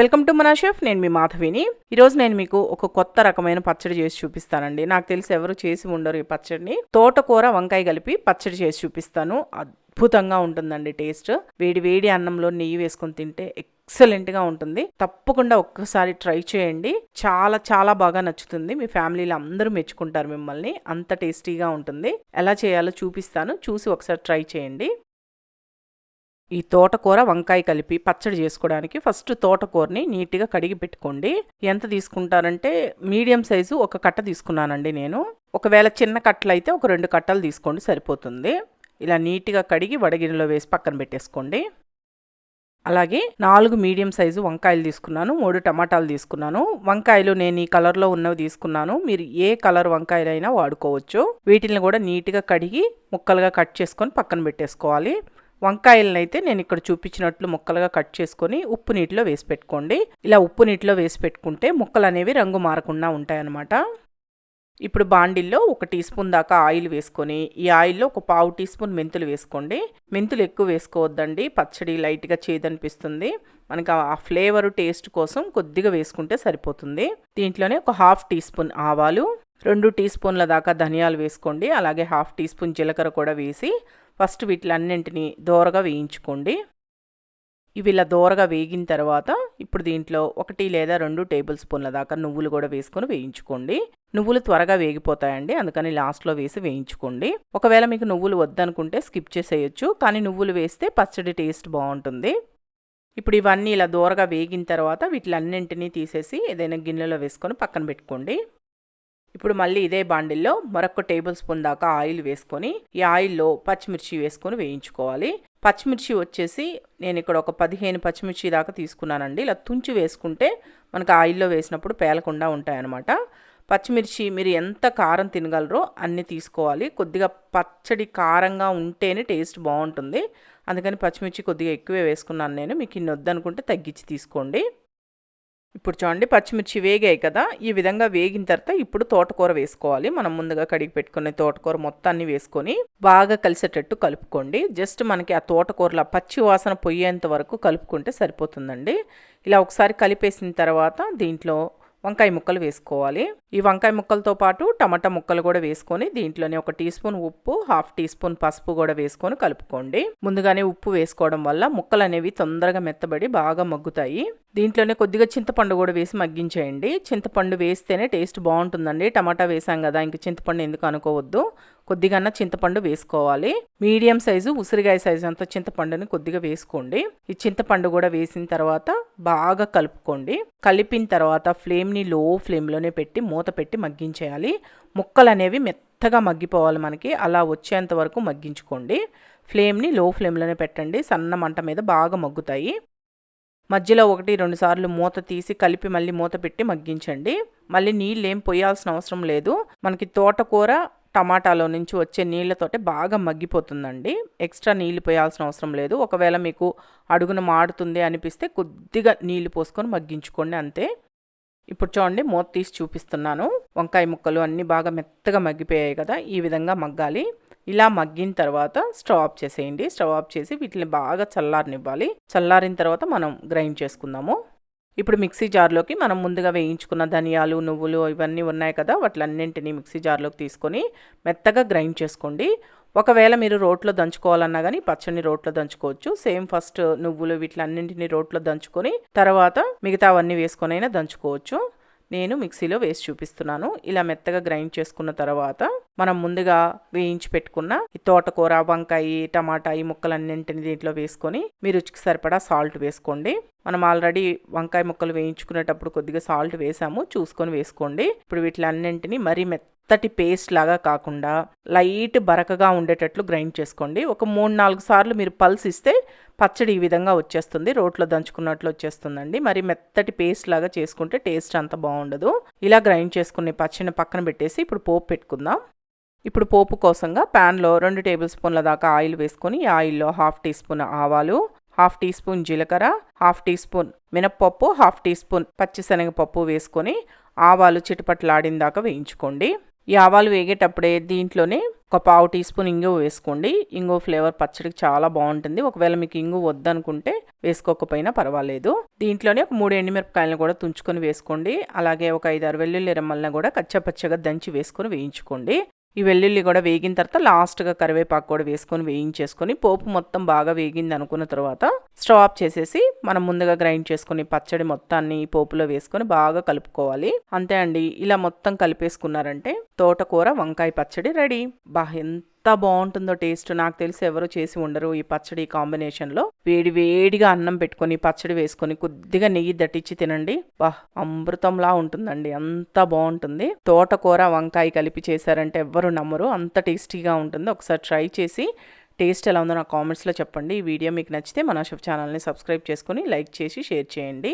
Welcome to మనా chef నేను మీ మాధవిని. ఈరోజు నేను మీకు ఒక కొత్త రకమైన పచ్చడి చేసి చూపిస్తానండి. నాకు తెలిసి ఎవరు చేసి ఉండరు ఈ పచ్చడిని. తోటకూర వంకాయ కలిపి పచ్చడి చేసి చూపిస్తాను. అద్భుతంగా ఉంటుందండి టేస్ట్. వేడి వేడి అన్నంలో నెయ్యి వేసుకొని తింటే ఎక్సలెంట్గా ఉంటుంది. తప్పకుండా ఒక్కసారి ట్రై చేయండి. చాలా చాలా బాగా నచ్చుతుంది. మీ ఫ్యామిలీలో అందరూ మెచ్చుకుంటారు మిమ్మల్ని. అంత టేస్టీగా ఉంటుంది. ఎలా చేయాలో చూపిస్తాను. చూసి ఒకసారి ట్రై చేయండి. ఈ తోటకూర వంకాయ కలిపి పచ్చడి చేసుకోవడానికి ఫస్ట్ తోటకూరని నీట్గా కడిగి పెట్టుకోండి. ఎంత తీసుకుంటారంటే మీడియం సైజు ఒక కట్ట తీసుకున్నానండి నేను. ఒకవేళ చిన్న కట్టలు అయితే ఒక రెండు కట్టలు తీసుకోండి సరిపోతుంది. ఇలా నీట్గా కడిగి వడగిరిలో వేసి పక్కన పెట్టేసుకోండి. అలాగే నాలుగు మీడియం సైజు వంకాయలు తీసుకున్నాను మూడు టమాటాలు తీసుకున్నాను. వంకాయలు నేను ఈ కలర్లో ఉన్నవి తీసుకున్నాను. మీరు ఏ కలర్ వంకాయలైనా వాడుకోవచ్చు. వీటిని కూడా నీట్గా కడిగి ముక్కలుగా కట్ చేసుకొని పక్కన పెట్టేసుకోవాలి. వంకాయలను అయితే నేను ఇక్కడ చూపించినట్లు ముక్కలుగా కట్ చేసుకొని ఉప్పు నీటిలో వేసి పెట్టుకోండి. ఇలా ఉప్పు నీటిలో వేసి పెట్టుకుంటే ముక్కలు అనేవి రంగు మారకుండా ఉంటాయన్నమాట. ఇప్పుడు బాండిల్లో ఒక టీ స్పూన్ దాకా ఆయిల్ వేసుకొని ఈ ఆయిల్లో ఒక పావు టీ స్పూన్ మెంతులు వేసుకోండి. మెంతులు ఎక్కువ వేసుకోవద్దండి పచ్చడి లైట్గా చేదనిపిస్తుంది. మనకు ఆ ఫ్లేవర్ టేస్ట్ కోసం కొద్దిగా వేసుకుంటే సరిపోతుంది. దీంట్లోనే ఒక హాఫ్ టీ స్పూన్ ఆవాలు రెండు టీ స్పూన్ల దాకా ధనియాలు వేసుకోండి. అలాగే హాఫ్ టీ స్పూన్ జీలకర్ర కూడా వేసి ఫస్ట్ వీటిలన్నింటినీ దోరగా వేయించుకోండి. ఇవి ఇలా దోరగా వేగిన తర్వాత ఇప్పుడు దీంట్లో ఒకటి లేదా రెండు టేబుల్ స్పూన్ల దాకా నువ్వులు కూడా వేసుకొని వేయించుకోండి. నువ్వులు త్వరగా వేగిపోతాయండి అందుకని లాస్ట్లో వేసి వేయించుకోండి. ఒకవేళ మీకు నువ్వులు వద్దనుకుంటే స్కిప్ చేసేయచ్చు కానీ నువ్వులు వేస్తే పచ్చడి టేస్ట్ బాగుంటుంది. ఇప్పుడు ఇవన్నీ ఇలా దూరగా వేగిన తర్వాత వీటిలన్నింటినీ తీసేసి ఏదైనా గిన్నెలో వేసుకొని పక్కన పెట్టుకోండి. ఇప్పుడు మళ్ళీ ఇదే బాండిల్లో మరొక టేబుల్ స్పూన్ దాకా ఆయిల్ వేసుకొని ఈ ఆయిల్లో పచ్చిమిర్చి వేసుకొని వేయించుకోవాలి. పచ్చిమిర్చి వచ్చేసి నేను ఇక్కడ ఒక పదిహేను పచ్చిమిర్చి దాకా తీసుకున్నానండి. ఇలా తుంచి వేసుకుంటే మనకు ఆయిల్లో వేసినప్పుడు పేలకుండా ఉంటాయన్నమాట. పచ్చిమిర్చి మీరు ఎంత కారం తినగలరో అన్నీ తీసుకోవాలి. కొద్దిగా పచ్చడి కారంగా ఉంటేనే టేస్ట్ బాగుంటుంది. అందుకని పచ్చిమిర్చి కొద్దిగా ఎక్కువే వేసుకున్నాను నేను. మీకు ఇన్ని వద్దనుకుంటే తగ్గించి తీసుకోండి. ఇప్పుడు చూడండి పచ్చిమిర్చి వేగాయి కదా. ఈ విధంగా వేగిన తర్వాత ఇప్పుడు తోటకూర వేసుకోవాలి. మనం ముందుగా కడిగి పెట్టుకునే తోటకూర మొత్తాన్ని వేసుకొని బాగా కలిసేటట్టు కలుపుకోండి. జస్ట్ మనకి ఆ తోటకూరలో పచ్చి వాసన పొయ్యేంత వరకు కలుపుకుంటే సరిపోతుందండి. ఇలా ఒకసారి కలిపేసిన తర్వాత దీంట్లో వంకాయ ముక్కలు వేసుకోవాలి. ఈ వంకాయ ముక్కలతో పాటు టమాటా ముక్కలు కూడా వేసుకొని దీంట్లోనే ఒక టీ స్పూన్ ఉప్పు హాఫ్ టీ స్పూన్ పసుపు కూడా వేసుకొని కలుపుకోండి. ముందుగానే ఉప్పు వేసుకోవడం వల్ల ముక్కలు అనేవి తొందరగా మెత్తబడి బాగా మగ్గుతాయి. దీంట్లోనే కొద్దిగా చింతపండు కూడా వేసి మగ్గించేయండి. చింతపండు వేస్తేనే టేస్ట్ బాగుంటుందండి. టమాటా వేసాం కదా ఇంక చింతపండు ఎందుకు అనుకోవద్దు. కొద్దిగా చింతపండు వేసుకోవాలి. మీడియం సైజు ఉసిరికాయ సైజు అంత చింతపండుని కొద్దిగా వేసుకోండి. ఈ చింతపండు కూడా వేసిన తర్వాత బాగా కలుపుకోండి. కలిపిన తర్వాత ఫ్లేమ్ని లో ఫ్లేమ్లోనే పెట్టి మూత పెట్టి మగ్గించేయాలి. ముక్కలు అనేవి మెత్తగా మగ్గిపోవాలి మనకి. అలా వచ్చేంత వరకు మగ్గించుకోండి. ఫ్లేమ్ని లో ఫ్లేమ్లోనే పెట్టండి. సన్న మంట మీద బాగా మగ్గుతాయి. మధ్యలో ఒకటి రెండు సార్లు మూత తీసి కలిపి మళ్ళీ మూత పెట్టి మగ్గించండి. మళ్ళీ నీళ్ళు ఏం పోయాల్సిన అవసరం లేదు. మనకి తోటకూర టమాటాలో నుంచి వచ్చే నీళ్ళతోటే బాగా మగ్గిపోతుందండి. ఎక్స్ట్రా నీళ్ళు పోయాల్సిన అవసరం లేదు. ఒకవేళ మీకు అడుగున మాడుతుంది అనిపిస్తే కొద్దిగా నీళ్ళు పోసుకొని మగ్గించుకోండి అంతే. ఇప్పుడు చూడండి మూత తీసి చూపిస్తున్నాను. వంకాయ ముక్కలు అన్నీ బాగా మెత్తగా మగ్గిపోయాయి కదా ఈ విధంగా మగ్గాలి. ఇలా మగ్గిన తర్వాత స్టవ్ ఆఫ్ చేసేయండి. స్టవ్ ఆఫ్ చేసి వీటిని బాగా చల్లారనివ్వాలి. చల్లారిన తర్వాత మనం గ్రైండ్ చేసుకుందాము. ఇప్పుడు మిక్సీ జార్లోకి మనం ముందుగా వేయించుకున్న ధనియాలు నువ్వులు ఇవన్నీ ఉన్నాయి కదా వాటిలన్నింటినీ మిక్సీ జార్లోకి తీసుకొని మెత్తగా గ్రైండ్ చేసుకోండి. ఒకవేళ మీరు రోట్లో దంచుకోవాలన్నా కానీ పచ్చని రోట్లో దంచుకోవచ్చు. సేమ్ ఫస్ట్ నువ్వులు వీటిలన్నింటినీ రోట్లో దంచుకొని తర్వాత మిగతా అవన్నీ వేసుకొని అయినా దంచుకోవచ్చు. నేను మిక్సీలో వేసి చూపిస్తున్నాను. ఇలా మెత్తగా గ్రైండ్ చేసుకున్న తర్వాత మనం ముందుగా వేయించి పెట్టుకున్న ఈ తోటకూర వంకాయ టమాటా ఈ ముక్కలన్నింటిని దీంట్లో వేసుకొని మీ రుచికి సరిపడా సాల్ట్ వేసుకోండి. మనం ఆల్రెడీ వంకాయ ముక్కలు వేయించుకునేటప్పుడు కొద్దిగా సాల్ట్ వేసాము. చూసుకొని వేసుకోండి. ఇప్పుడు వీటిలన్నింటినీ మరీ మెత్త మెత్తటి పేస్ట్ లాగా కాకుండా లైట్ బరకగా ఉండేటట్లు గ్రైండ్ చేసుకోండి. ఒక మూడు నాలుగు సార్లు మీరు పల్స్ ఇస్తే పచ్చడి ఈ విధంగా వచ్చేస్తుంది. రోట్లో దంచుకున్నట్లు వచ్చేస్తుందండి. మరి మెత్తటి పేస్ట్ లాగా చేసుకుంటే టేస్ట్ అంత బాగుండదు. ఇలా గ్రైండ్ చేసుకునే పచ్చడిని పక్కన పెట్టేసి ఇప్పుడు పోపు పెట్టుకుందాం. ఇప్పుడు పోపు కోసంగా ప్యాన్లో రెండు టేబుల్ స్పూన్ల దాకా ఆయిల్ వేసుకొని ఆయిల్లో హాఫ్ టీ స్పూన్ ఆవాలు హాఫ్ టీ స్పూన్ జీలకర్ర హాఫ్ టీ స్పూన్ మినప్పప్పు హాఫ్ టీ స్పూన్ పచ్చిశనగపప్పు వేసుకొని ఆవాలు చిటపట్లాడిన దాకా వేయించుకోండి. ఈ ఆవాలు వేగేటప్పుడే దీంట్లోనే ఒక పావు టీ స్పూన్ ఇంగువ వేసుకోండి. ఇంగువ ఫ్లేవర్ పచ్చడికి చాలా బాగుంటుంది. ఒకవేళ మీకు ఇంగువ వద్దనుకుంటే వేసుకోకపోయినా పర్వాలేదు. దీంట్లోనే ఒక మూడు ఎండుమిరపకాయలను కూడా తుంచుకొని వేసుకోండి. అలాగే ఒక ఐదు ఆరు వెల్లుల్లి రెమ్మల్ని కూడా కచ్చపచ్చగా దంచి వేసుకొని వేయించుకోండి. ఈ వెల్లుల్లి కూడా వేగిన తర్వాత లాస్ట్గా కరివేపాకు కూడా వేసుకొని వేయించేసుకొని పోపు మొత్తం బాగా వేగింది అనుకున్న తర్వాత స్టవ్ ఆఫ్ చేసేసి మనం ముందుగా గ్రైండ్ చేసుకుని పచ్చడి మొత్తాన్ని పోపులో వేసుకొని బాగా కలుపుకోవాలి. అంతే అండి. ఇలా మొత్తం కలిపేసుకున్నారంటే తోటకూర వంకాయ పచ్చడి రెడీ. బా ఎంత ఎంత బాగుంటుందో టేస్ట్ నాకు తెలిసి ఎవరు చేసి ఉండరు ఈ పచ్చడి కాంబినేషన్లో. వేడి వేడిగా అన్నం పెట్టుకొని పచ్చడి వేసుకొని కొద్దిగా నెయ్యి దట్టించి తినండి. వాహ్! అమృతంలా ఉంటుందండి. అంత బాగుంటుంది. తోటకూర వంకాయ కలిపి చేశారంటే ఎవ్వరు నమ్మరు. అంత టేస్టీగా ఉంటుంది. ఒకసారి ట్రై చేసి టేస్ట్ ఎలా ఉందో నా కామెంట్స్లో చెప్పండి. ఈ వీడియో మీకు నచ్చితే మన షెఫ్ ఛానల్ని సబ్స్క్రైబ్ చేసుకొని లైక్ చేసి షేర్ చేయండి.